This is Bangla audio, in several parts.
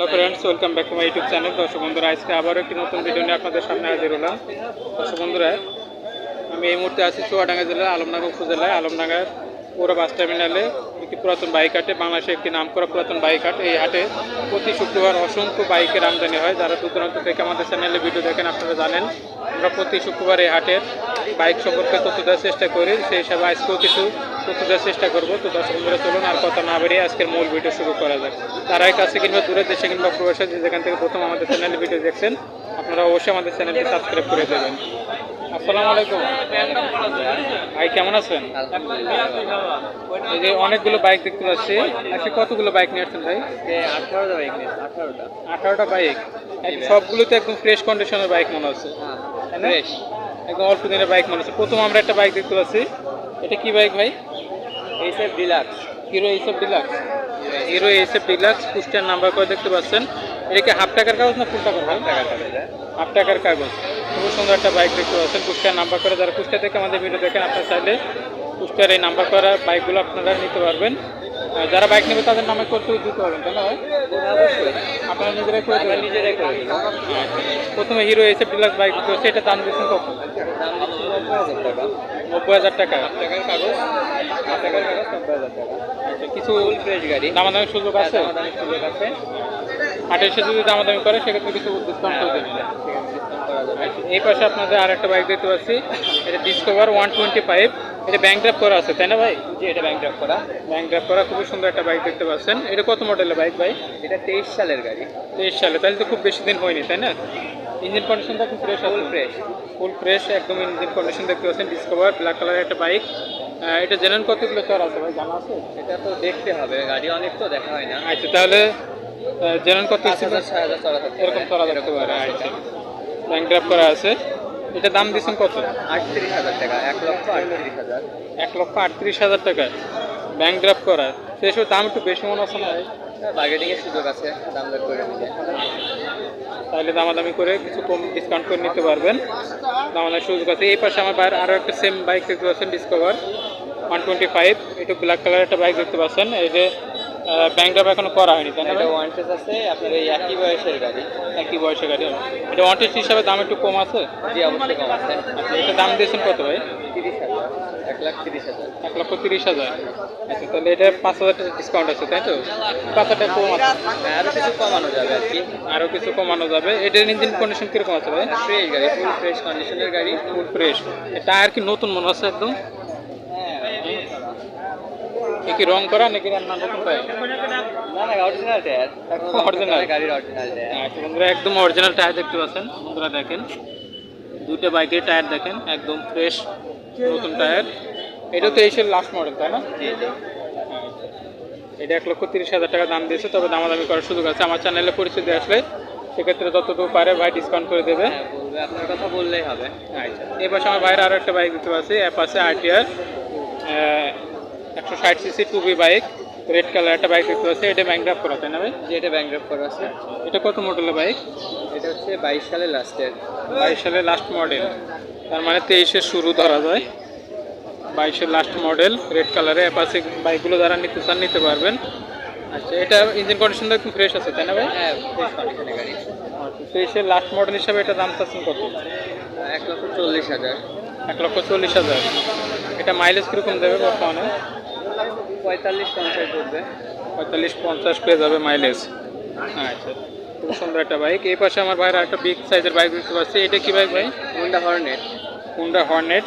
Hello friends welcome back to my YouTube channel দর্শক বন্ধুরা, আজকে আবারও একটি নতুন ভিডিও নিয়ে আপনাদের সামনে হাজির হলাম। দর্শক বন্ধুরা, আমি এই মুহূর্তে আছি চুয়াডাঙ্গা জেলার আলমডাঙ্গা উপজেলায়। আলমডাঙ্গার পৌর বাস টার্মিনালে একটি পুরাতন বাইক হাটে বাংলাদেশের একটি নামকরা পুরাতন বাইক হাট এই হাটে প্রতি শুক্রবার অসংখ্য বাইকের আমদানি হয়। যারা দূর দূরান্ত থেকে আমাদের চ্যানেলে ভিডিও দেখেন, আপনারা জানেন, আমরা প্রতি শুক্রবার এই হাটের বাইক সম্পর্কে তথ্য দেওয়ার চেষ্টা করি। সেই হিসাবে আজকেও কিছু তথ্য দেওয়ার চেষ্টা করব। তো দর্শক বন্ধুরা, চলুন আর কথা না বেরিয়ে আজকের মূল ভিডিও শুরু করা যাক। তারা কাছে কিংবা দূরের দেশে কিংবা প্রবাসে যে যেখান থেকে প্রথম আমাদের চ্যানেলে ভিডিও দেখছেন, আপনারা অবশ্যই আমাদের চ্যানেলটি সাবস্ক্রাইব করে দেবেন। আসসালামু আলাইকুম। ভাই কেমন আছেন? এই যে অনেকগুলো বাইক দেখতে পাচ্ছি। আজকে কতগুলো বাইক নিয়ে আসছেন ভাই? আঠারোটা বাইক নিয়ে আঠারোটা। আঠারোটা বাইক সবগুলোতে একদম ফ্রেশ কন্ডিশনের বাইক মনে হচ্ছে। তাই একদম অল্প দিনের বাইক মনে হচ্ছে। প্রথম আমরা একটা বাইক দেখতে পাচ্ছি। এটা কি বাইক ভাই? ডিলাক্স হিরো এইসব ডিলাক্স হিরো এইসব ডিলাক্স কুষ্টিয়ার নাম্বার করে দেখতে পাচ্ছেন। এটা কি হাফ টাকার কাগজ না ফুল টাকার যায় হাফ টাকার কাগজ। খুব সুন্দর একটা বাইক দেখতে পাচ্ছেন। কুষ্টিয়ার নাম্বার করে যারা কুষ্টিয়া থেকে আমাদের ভিডিও দেখেন আপনারা চাইলে কুষ্টিয়ার এই নাম্বার করা বাইকগুলো আপনারা নিতে পারবেন। যারা বাইক নেবে তাদের নামে করতেও দিতে পারবেন তাই না ভাই? আপনারা নিজেরাই করে দেবেন। নিজেরাই করে দিই প্রথমে হিরো এসে ডিলাক্স বাইক দিতে হচ্ছে এটা দাম দিচ্ছেন দিচ্ছি নব্বই হাজার টাকা। নব্বই হাজার টাকা টাকার কাগজ। টাকার কাগজ নব্বই হাজার টাকা। আচ্ছা, কিছু ফ্রেশ গাড়ি। দামাদামির সুযোগ আছে? দামাদামি সুযোগ আছে। এসে যদি দামাদামি করে সেক্ষেত্রে কিছু ডিসকাউন্ট করে দেবেন। এই পাশে আপনাদের আর একটা বাইক দেখতে পাচ্ছি। এটা ডিসকভার ওয়ান টোয়েন্টি ফাইভ এটা ব্যাংক ড্রাফ করা আছে তাই না ভাই? জি এটা ব্যাংক ড্রপ করা। ব্যাংক ড্রাফ করা খুবই সুন্দর একটা বাইক দেখতে পাচ্ছেন। এটা কত মডেলের বাইক ভাই? এটা তেইশ সালের গাড়ি। তেইশ সালে তাহলে তো খুব বেশি দিন হয়নি তাই না? ইঞ্জিন কন্ডিশনটা খুব fresh full fresh full fresh একদম ইঞ্জিন কন্ডিশন দেখতে পাচ্ছেন। ডিসকভার ব্ল্যাক কালারের একটা বাইক এটা জেনুইন কতগুলো চর আছে ভাই? জানা আছে? এটা তো দেখতে হবে গাড়ি অনেক তো দেখা হয় না। আচ্ছা তাহলে জেনুইন কত? হাজার হাজার এরকম চলা দেখতে পারে আচ্ছা। ড্রাফ করা আছে। এটা দাম দিচ্ছেন কত? আটত্রিশ হাজার টাকা এক লক্ষ আটত্রিশ হাজার। এক লক্ষ আটত্রিশ হাজার টাকা। ড্রাফট করা। সেসব দাম একটু বেশি মনে হচ্ছে না? ভাই? বার্গেটিং সুযোগ আছে দাম দর করে নিলে তাহলে দামাদামি করে কিছু কম ডিসকাউন্ট করে নিতে পারবেন। দামাদামি সুযোগ আছে। এই পাশে আমার বাইরে আরও একটা সেম বাইক দেখতে পাচ্ছেন ডিসকভার ওয়ান টোয়েন্টি ফাইভ একটু ব্ল্যাক কালার একটা বাইক দেখতে পাচ্ছেন। এই যে ব্যাংক ড্রাফট এখনও করা হয়নি তাই না এটা? ওয়ান টেস আছে আপনার এই একই বয়সের গাড়ি। একই বয়সে গাড়ি এটা ওয়ান টেস্ট হিসাবে দাম একটু কম আছে? জি অবশ্যই কম আছে। আচ্ছা এটা দাম দিয়েছেন কত ভাই? তিরিশ হাজার এক লাখ তিরিশ হাজার। এক লক্ষ তিরিশ হাজার। আচ্ছা তাহলে এটা পাঁচ হাজার টাকা ডিসকাউন্ট আছে তাই তো? পাঁচ হাজার টাকা কম আছে। হ্যাঁ, আরও কিছু কমানো যাবে আর কি। আরও কিছু কমানো যাবে। এটার ইঞ্জিন কন্ডিশন কীরকম আছে ভাই? ফ্রেশ গাড়ি ফুল ফ্রেশ কন্ডিশনের গাড়ি। ফুল ফ্রেশ টায়ার কি নতুন মনে হচ্ছে একদম? কি রং করা নাকি না নতুন টায়ার না না অরিজিনাল গাড়ির অরিজিনাল আচ্ছা বন্ধুরা একদম অরিজিনাল টায়ার দেখতে পাচ্ছেন। বন্ধুরা দেখেন। দুইটা বাইকের টায়ার দেখেন একদম ফ্রেশ নতুন টায়ার এটা তো এইসের লাস্ট মডেল তাই না? আচ্ছা। এটা এক লক্ষ তিরিশ হাজার টাকা দাম দিয়েছে তবে দামাদামি করার সুযোগ আছে। আমার চ্যানেলে পরিচিতি আসলে সেক্ষেত্রে যতটুকু পারে ভাই ডিসকাউন্ট করে দেবে। হ্যাঁ আপনার কথা বললেই হবে। আচ্ছা। পাশে আমার বাইরে আরও একটা বাইক দিতে পারছি অ্যাপাসে আরটিআর একশো ষাট CC two V bike red colour একটা বাইক দেখতে পাচ্ছি এটা ব্যাংক করা তাই না ভাই? যে এটা ব্যাংক করা আছে। এটা কত মডেলের বাইক? এটা হচ্ছে বাইশ সালের লাস্টের বাইশ সালের লাস্ট মডেল তার মানে তেইশের শুরু ধরা যায়। বাইশের লাস্ট মডেল রেড কালারে অ্যাপাসি বাইকগুলো যারা নিতে চান নিতে পারবেন। আচ্ছা এটা ইঞ্জিন কন্ডিশনটা একটু ফ্রেশ আছে তাই না ভাই? হ্যাঁ ফ্রেশ কন্ডিশনের গাড়ি। আচ্ছা তেইশের লাস্ট মডেল হিসাবে এটা দাম চাচ্ছেন কত? এক লক্ষ চল্লিশ হাজার। এক লক্ষ চল্লিশ হাজার। এটা মাইলেজ কীরকম দেবে বর্তমানে? পঁয়তাল্লিশ পঞ্চাশ পড়বে পঁয়তাল্লিশ পঞ্চাশ পেয়ে যাবে মাইলেজ আচ্ছা খুব সুন্দর একটা বাইক এই পাশে আমার ভাইয়ের একটা বিগ সাইজের বাইক দেখতে পাচ্ছি। এটা কি বাইক ভাই? হোন্ডা হর্নেট হুন্ডা হর্নেট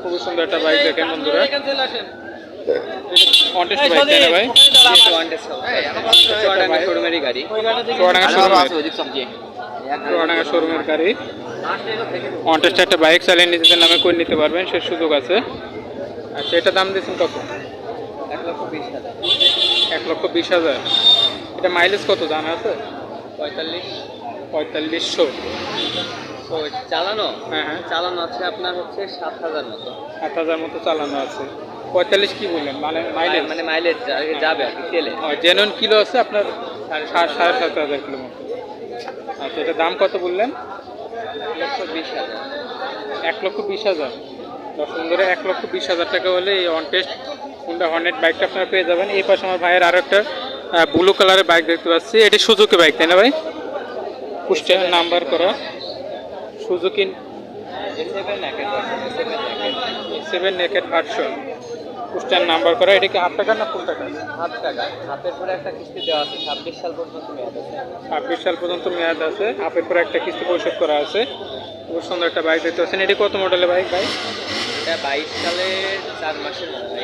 খুবই সুন্দর একটা বাইক দেখেন বন্ধুরা। কন্টেস্ট বাইক তাই না ভাই? চুয়াডাঙ্গা শোরুমেরই গাড়ি। চুয়াডাঙ্গা শোরুমের চুয়াডাঙ্গা শোরুমের গাড়ি। কন্টেস্ট একটা বাইক চালিয়ে নিজেদের নামে করে নিতে পারবেন সে সুযোগ আছে। আচ্ছা এটা দাম দিয়েছেন কত এক লক্ষ বিশ হাজার এক লক্ষ বিশ হাজার। এটা মাইলেজ কত জানা আছে? পঁয়তাল্লিশ। পঁয়তাল্লিশশো। তো চালানো? হ্যাঁ হ্যাঁ। চালানো আছে আপনার হচ্ছে সাত হাজার মতো। সাত হাজার মতো চালানো আছে। পঁয়তাল্লিশ কি বললেন? মানে মাইলেজ মানে মাইলেজ যাবে আর কি তেলে। জেনুইন কিলো আছে আপনার সাড়ে সাড়ে সাত হাজার কিলো মতো। আচ্ছা এটা দাম কত বললেন? এক লক্ষ বিশ হাজার। এক লক্ষ বিশ হাজার। দশ ধরে এক লক্ষ বিশ হাজার টাকা হলে এই অন টেস্ট হুন্ডা হর্নেট বাইকটা আপনারা পেয়ে যাবেন। এই পাশে আমার ভাইয়ের আরও একটা ব্লু কালারের বাইক দেখতে পাচ্ছি। এটি সুজুকি বাইক তাই না ভাই? কুষ্টিয়া নাম্বার করা। সুজুকি সেভেন নেকেট ভার্সন কুষ্টিয়ার নাম্বার করা। এটি কি হাফ টাকা না ফুল টাকা? হাফ টাকা। হাফের পরে একটা কিস্তি দেওয়া আছে ছাব্বিশ সাল পর্যন্ত মেয়াদ আছে। ছাব্বিশ সাল পর্যন্ত মেয়াদ আছে। হাফের পরে একটা কিস্তি পরিশোধ করা আছে। খুব সুন্দর একটা বাইক দেখতে পাচ্ছেন। এটি কত মডেলের বাইক ভাই? এটা বাইশ সালে চার মাসের হয়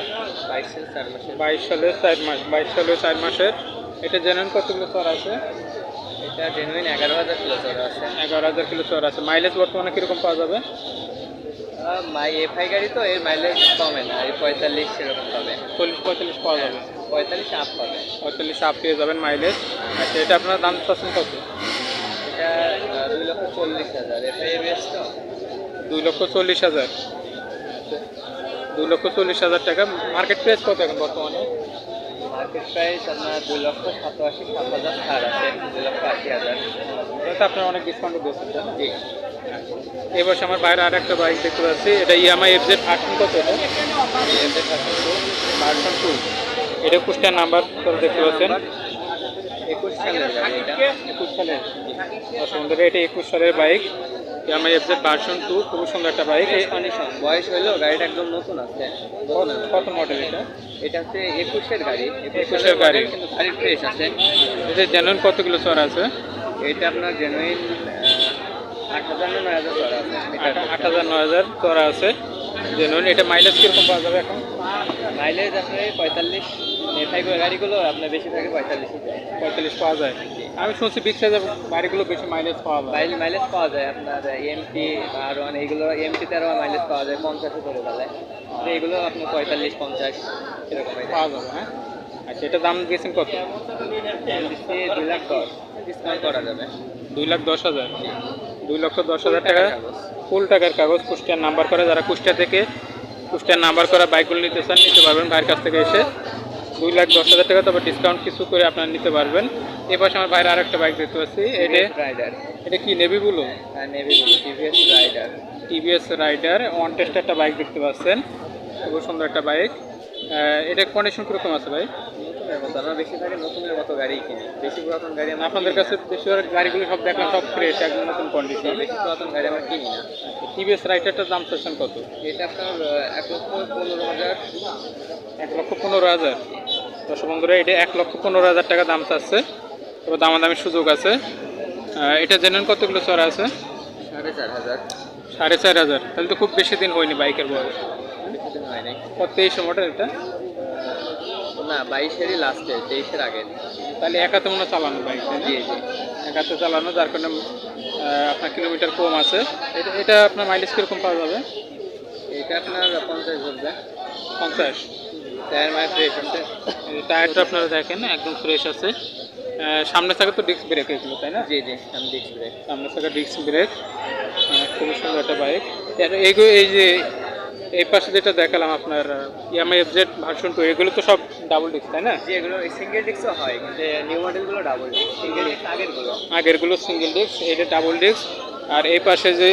বাইশ সালে চার চার মাস বাইশ সালে চার মাসের। এটা জেনুইন কতগুলো চর আছে? এটা জেনুইন এগারো হাজার কিলো চড়া আছে। এগারো হাজার কিলো চর আছে। মাইলেজ বর্তমানে কীরকম পাওয়া যাবে? মাই এফআই গাড়ি তো এর মাইলেজ কমে না। এই পঁয়তাল্লিশ সেরকম পাবে। চল্লিশ পঁয়তাল্লিশ পাওয়া যাবে। পঁয়তাল্লিশ আপ পাবে। পঁয়তাল্লিশ আপ পেয়ে যাবেন মাইলেজ। আচ্ছা এটা আপনার দাম চাচ্ছেন কত? এটা দুই লক্ষ চল্লিশ হাজার। এফআই এবিএস তো। দুই লক্ষ চল্লিশ হাজার। দুই লক্ষ চল্লিশ হাজার টাকা। মার্কেট প্রাইস কত এখন বর্তমানে? মার্কেট প্রাইস আপনার দুই লক্ষ সাতাশি সাত হাজার ছাড় আছে দুই লক্ষ আশি হাজার। এটা আপনার অনেক ডিসকাউন্ট দিয়েছেন তাই জি। এই আমার বাইরে আর একটা বাইক দেখতে পাচ্ছি। এটা ভার্সন কত ভার্সন টু এটা কুষ্টিয়ার নাম্বার করে দেখতে পাচ্ছেন। একুশ সালের গাড়ি এটা। একুশ সালের। সুন্দর এটা একুশ সালের bike Yamaha F Z version two খুব সুন্দর একটা বাইক কন্ডিশন বয়স হইলেও গাড়িটা একদম নতুন আছে। কত মডেল এটা? এটা হচ্ছে একুশের গাড়ি। একুশের গাড়ি। গাড়ি ফ্রেশ আছে। এটা জেনুইন কত কিলো চর আছে? এটা আপনার জেনুইন আট হাজার নয় হাজার চড়া আছে। আট আট হাজার নয় হাজার চড়া আছে। জেনুইন এটা মাইলেজ কীরকম পাওয়া যাবে এখন? মাইলেজ আপনার পঁয়তাল্লিশ গাড়িগুলো আপনার বেশিরভাগই পঁয়তাল্লিশই যায় পঁয়তাল্লিশ পাওয়া যায়। আমি শুনছি বিগ সাইজের গাড়িগুলো বেশি মাইলেজ পাওয়া যায়। মাইল মাইলেজ পাওয়া যায় আপনার এমটি আর ওয়ান এইগুলো এমটিতে আরও মাইলেজ পাওয়া যায় পঞ্চাশে ধরে ফেলায় তো এগুলো আপনার পঁয়তাল্লিশ পঞ্চাশ এরকম পাওয়া যাবে হ্যাঁ? আচ্ছা এটা দাম দিয়েছেন কত? দুই লাখ দশ। ডিসকাউন্ট করা যাবে। দুই লাখ দশ হাজার? দুই লক্ষ দশ হাজার টাকা? ফুল টাকার কাগজ কুষ্টিয়ার নাম্বার করা যারা কুষ্টিয়া থেকে কুষ্টিয়ার নাম্বার করা বাইকগুলো নিতে চান নিতে পারবেন ভাইয়ের কাছ থেকে এসে। দুই লাখ দশ হাজার টাকা তবে ডিসকাউন্ট কিছু করে আপনারা নিতে পারবেন। এ পাশে আমার ভাইয়ের আরেকটা বাইক দেখতে পাচ্ছি। এটা রাইডার এটা কি নেভি বলো navy TVS Raider TVS Raider one test একটা বাইক দেখতে পাচ্ছেন। খুব সুন্দর একটা বাইক এটা কন্ডিশন কীরকম আছে ভাই? আমরা বেশিরভাগই নতুনের মতো গাড়ি কিনি। বেশি পুরাতন গাড়ি আমরা আপনাদের কাছে বেশিরভাগ গাড়িগুলো সব দেখলাম সব ফ্রেশ একদম নতুন কন্ডিশন বেশি পুরাতন গাড়ি আমরা কিনি না। টিভিএস রাইডারটার দাম চাচ্ছেন কত? এটা আপনার এক লক্ষ পনেরো হাজার। এক লক্ষ পনেরো হাজার। দর্শক বন্ধুরা এটা এক লক্ষ পনেরো হাজার টাকা দাম চাচ্ছে। তবে দামাদামির সুযোগ আছে। এটা জেনেন কতগুলো চড়া আছে? সাড়ে চার হাজার। সাড়ে চার হাজার। তাহলে তো খুব বেশি দিন হয়নি বাইকের বয়স। কত তেইশ মডেল এটা? না বাইশেরই লাস্টে তেইশের আগে। তাহলে একাতে মনে চালানো বাইক? জি জি। একাতে চালানো যার কারণে আপনার কিলোমিটার কম আছে। এটা এটা আপনার মাইলেজ কীরকম পাওয়া যাবে? এটা আপনার পঞ্চাশ ধরবে। পঞ্চাশ। টায়ার ফ্রেশ আছে। টায়ারটা আপনারা দেখেন একদম ফ্রেশ আছে। সামনে থাকে তো ডিস্ক ব্রেক এগুলো তাই না? জি জি আমি দেখছি ব্রেক সামনে থাকা ডিস্ক ব্রেক খুবই সুন্দর একটা বাইক এইগুলো এই যে এই পাশে যেটা দেখালাম আপনার Yamaha F Z version two এগুলো তো সব ডাবল ডিস্ক তাই না? জি এগুলো সিঙ্গেল ডিস্কও হয় কিন্তু নিউ মডেলগুলো ডাবল ডিস্ক সিঙ্গেল ডিস্ক আগেরগুলো আগেরগুলো সিঙ্গেল ডিস্ক এটা ডাবল ডিস্ক আর এই পাশে যে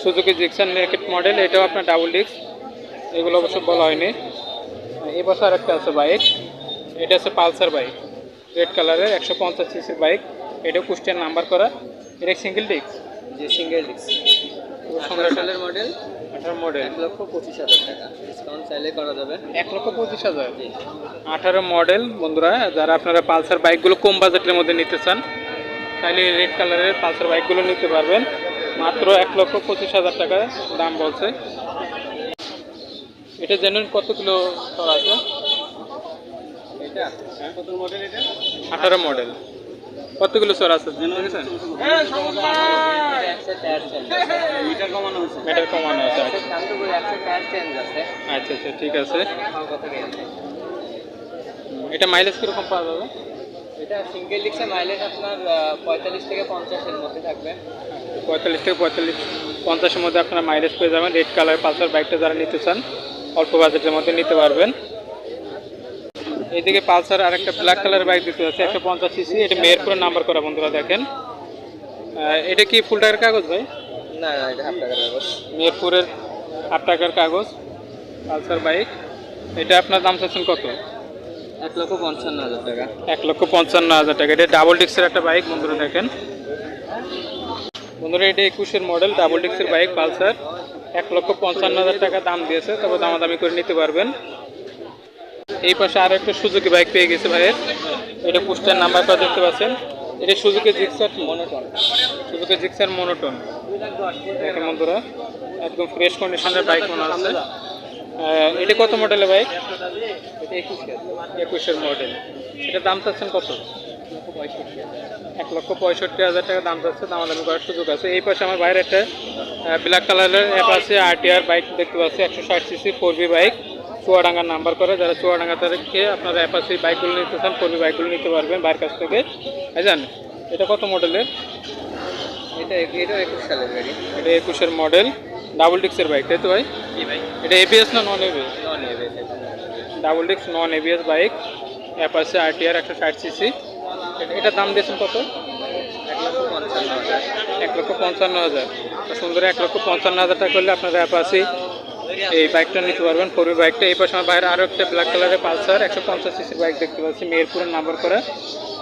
সুজুকি জিক্সান নেকেট মডেল এটাও আপনার ডাবল ডিস্ক এগুলো অবশ্য বলা হয়নি। আর একটা আছে বাইক এটা আছে পালসার বাইক রেড কালারের একশো পঞ্চাশ সিসির বাইক এটা কুষ্টিয়ার নাম্বার করা। এটা সিঙ্গেল ডিস্ক যে সিঙ্গেল ডিস্ক সুন্দর সালের মডেল আঠারো মডেল এক লক্ষ পঁচিশ হাজার টাকা। ডিসকাউন্ট চাইলে করা যাবে। এক লক্ষ পঁচিশ হাজার? আঠারো মডেল বন্ধুরা যারা আপনারা পালসার বাইকগুলো কম বাজেটের মধ্যে নিতে চান তাহলে রেড কালারের পালসার বাইকগুলো নিতে পারবেন। মাত্র এক লক্ষ পঁচিশ হাজার টাকা দাম বলছে। এটা জেনুইন কত কিলো আছে? এটা? আঠারো মডেল কত কিলো চড়া আছে? আছে মিটার কমানো আছে আচ্ছা। আচ্ছা আচ্ছা ঠিক আছে। এটা মাইলেজ কীরকম পাওয়া যাবে? এটা সিঙ্গেল ডিস্কের মাইলেজ আপনার পঁয়তাল্লিশ থেকে পঞ্চাশের মধ্যে থাকবে। পঁয়তাল্লিশ থেকে পঁয়তাল্লিশ পঞ্চাশের মধ্যে আপনারা মাইলেজ পেয়ে যাবেন। রেড কালার পালসার বাইকটা যারা নিতে চান অল্প বাজেটের মধ্যে নিতে পারবেন। এইদিকে পালসার আর একটা ব্ল্যাক কালার বাইক দিতে যাচ্ছে একশো পঞ্চাশ সিসি এটা মেহেরপুরের নাম্বার করা বন্ধুরা দেখেন। এটা কি ফুল টাকার কাগজ ভাই? না না এটা হাফ টাকার কাগজ। মেহেরপুরের হাফ টাকার কাগজ পালসার বাইক এটা আপনার দাম চাচ্ছেন কত? এক লক্ষ পঞ্চান্ন হাজার টাকা। এক লক্ষ পঞ্চান্ন হাজার টাকা। এটা ডাবল ডিক্সের একটা বাইক বন্ধুরা দেখেন। বন্ধুরা এটা একুশের মডেল ডাবল ডিক্সের বাইক পালসার। এক লক্ষ পঞ্চান্ন হাজার টাকা দাম দিয়েছে, তবে দামাদামি করে নিতে পারবেন। এই পাশে আরও একটা সুজুকি বাইক পেয়ে গেছে ভাইয়ের। এটা পোস্টার নাম্বার নাম্বারটা দেখতে পাচ্ছেন। এটা Suzuki Gixxer monotone. Suzuki Gixxer monotone. দেখেন বন্ধুরা, একদম ফ্রেশ কন্ডিশনের বাইক মনে আছে এটা কত মডেলের বাইক একুশের। মডেল এটা দাম চাচ্ছেন কত? এক লক্ষ পঁয়ষট্টি হাজার টাকা দাম যাচ্ছে দামাদামি করার সুযোগ আছে। এই পাশে আমার বাইরে একটা ব্ল্যাক কালারের অ্যাপ আছে আরটিআর বাইক দেখতে পাচ্ছি একশো ষাট সিসি ফোর বি বাইক চুয়াডাঙ্গার নাম্বার করে যারা চুয়াডাঙ্গা তাদেরকে আপনারা অ্যাপ আছে বাইকগুলো নিতে চান ফোর বি বাইকগুলো নিতে পারবেন বাইরের কাছ থেকে। জান এটা কত মডেলের এটা এটা একুশ সালের গাড়ি। এটা একুশের মডেল ডাবল ডিক্সের বাইক তাই তো ভাই? এটা এবিএস না নন এবিএস নন এবে ডাবল ডিক্স non ABS bike Apache RTR একশো ষাট সিসি এটার দাম দিয়েছেন কত? এক লক্ষ পঞ্চান্ন হাজার। সুন্দর এক লক্ষ পঞ্চান্ন হাজার টাকা করলে আপনারা অ্যাপ আছে। এই বাইকটা নিতে পারবেন ফোর বাইকটা এই পাশে আমার বাইরে আরও একটা ব্ল্যাক কালারের পালসার একশো পঞ্চাশ সিসির বাইক দেখতে পাচ্ছি মেহেরপুরের নাম্বার করা।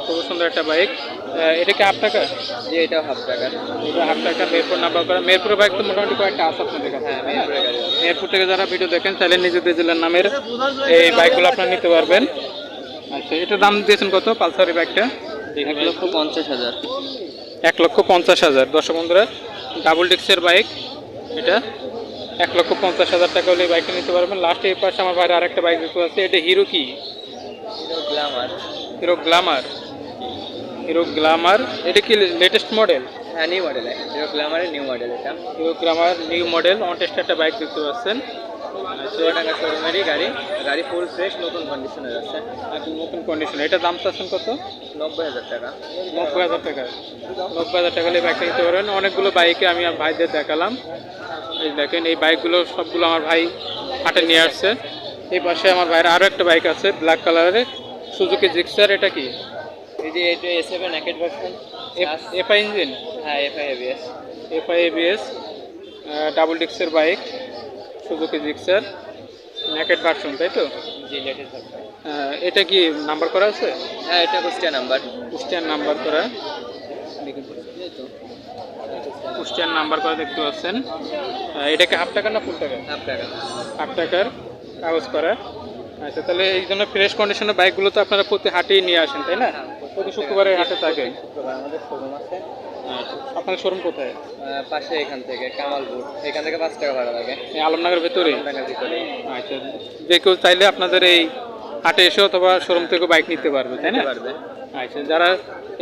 খুব সুন্দর একটা বাইক এটা কি হাফ টাকা? যে এটা হাফ টাকা। এটা হাফ টাকা মেহেরপুর নাম্বার করা। মেহেরপুরের বাইক তো মোটামুটি কয়েকটা আছে আপনাদের কাছে। হ্যাঁ। মেহেরপুর থেকে যারা ভিডিও দেখেন তাহলে নিজেদের জেলার নামের এই বাইকগুলো আপনারা নিতে পারবেন। আচ্ছা এটার দাম দিয়েছেন কত? পালসার এই বাইকটা এক লক্ষ পঞ্চাশ হাজার। এক লক্ষ পঞ্চাশ হাজার। দর্শক বন্ধুরা ডাবল ডিক্সের বাইক এটা এক লক্ষ পঞ্চাশ হাজার টাকা হলে এই বাইকটা নিতে পারবেন। লাস্টে এই পাশে আমার বাইরে আরেকটা বাইক দেখতে পাচ্ছি। এটা হিরো কি? এটাও Glamour Hero Glamour Hero Glamour এটা কি লেটেস্ট মডেল হ্যাঁ নিউ মডেল এটাও গ্লামারের নিউ মডেল এটা। Hero Glamour new model on test একটা বাইক দেখতে পাচ্ছেন। চুয়াডাঙ্গা শোরুমেরই গাড়ি। গাড়ি ফুল ফ্রেশ নতুন কন্ডিশনের আছে একদম নতুন কন্ডিশন এটা দাম চাচ্ছেন কত? নব্বই হাজার টাকা। নব্বই হাজার টাকা। নব্বই হাজার টাকা হলে বাইকটা নিতে পারবেন। অনেকগুলো বাইকে আমি আমার ভাইদের দেখালাম। এই দেখেন এই বাইকগুলো সবগুলো আমার ভাই হাটে নিয়ে আসছে। এই পাশে আমার ভাইয়ের আরও একটা বাইক আছে ব্ল্যাক কালারের সুজুকি জিক্সার এটা কি? এই যে এটা A seven naked version FI engine হ্যাঁ FI ABS FI ABS double ডিক্সের bike Suzuki Gixxer naked version তাই তো? জি লেটেস্ট আহ, এটা কি নাম্বার করা আছে? হ্যাঁ এটা কুষ্টিয়া নাম্বার কুষ্টিয়ান নাম্বার করা। কুষ্টিয়ান নাম্বার করা দেখতে পাচ্ছেন। আহ, এটা কি হাফ টাকা না ফুল টাকা হাফ টাকা হাফ টাকার কাগজ করা। আচ্ছা তাহলে এই জন্য ফ্রেশ কন্ডিশনের বাইকগুলো তো আপনারা প্রতি হাটেই নিয়ে আসেন তাই না? প্রতি শুক্রবারে হাটে থাকে। আমাদের শোরুম আছে। আপনার শোরুম কোথায়? পাশে এখান থেকে কামালপুর। এখান থেকে পাঁচ টাকা ভাড়া লাগে। এই আলমনগরের ভেতরে আচ্ছা যে কেউ চাইলে আপনাদের এই হাটে এসে অথবা শোরুম থেকে বাইক নিতে পারবে তাই না? পারবে। আচ্ছা যারা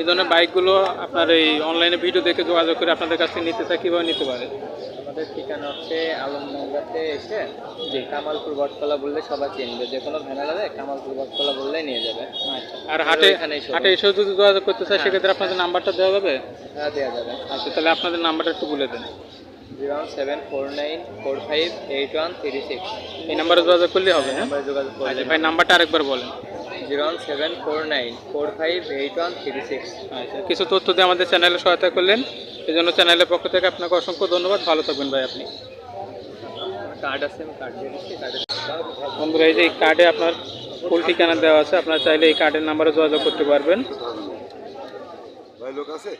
এই ধরনের বাইকগুলো আপনার এই অনলাইনে ভিডিও দেখে যোগাযোগ করে আপনাদের কাছে নিতে চায় কীভাবে নিতে পারে? আমাদের ঠিকানা হচ্ছে আলমনগরতে এসে যে কামালপুর বটতলা বললে সবাই চিনবে। যে কোনো ভ্যান আলাদা কামালপুর বটতলা বললেই নিয়ে যাবে। আচ্ছা। আর হাটে হাটে এসেও যদি যোগাযোগ করতে চায় হ্যাঁ। সেক্ষেত্রে আপনাদের নাম্বারটা দেওয়া যাবে? হ্যাঁ দেওয়া যাবে। আচ্ছা তাহলে আপনাদের নাম্বারটা একটু বলে দেন। Zero one seven four nine four five eight one three six. এই নাম্বারে যোগাযোগ করলে হবে হ্যাঁ? যোগাযোগ আচ্ছা ভাই নাম্বারটা আরেকবার বলেন। Zero one seven four nine four five eight one three six. আচ্ছা কিছু তথ্য দিয়ে আমাদের চ্যানেলে সহায়তা করলেন। এই জন্য চ্যানেলের পক্ষ থেকে আপনাকে অসংখ্য ধন্যবাদ। ভালো থাকবেন ভাই আপনি। কার্ড আছে আমি কার্ড দিয়ে দিচ্ছি কার্ডে বন্ধুরা এই যে এই কার্ডে আপনার ফুল ঠিকানা দেওয়া আছে। আপনারা চাইলে এই কার্ডের নাম্বারে যোগাযোগ করতে পারবেন। ভাই লোক আছে?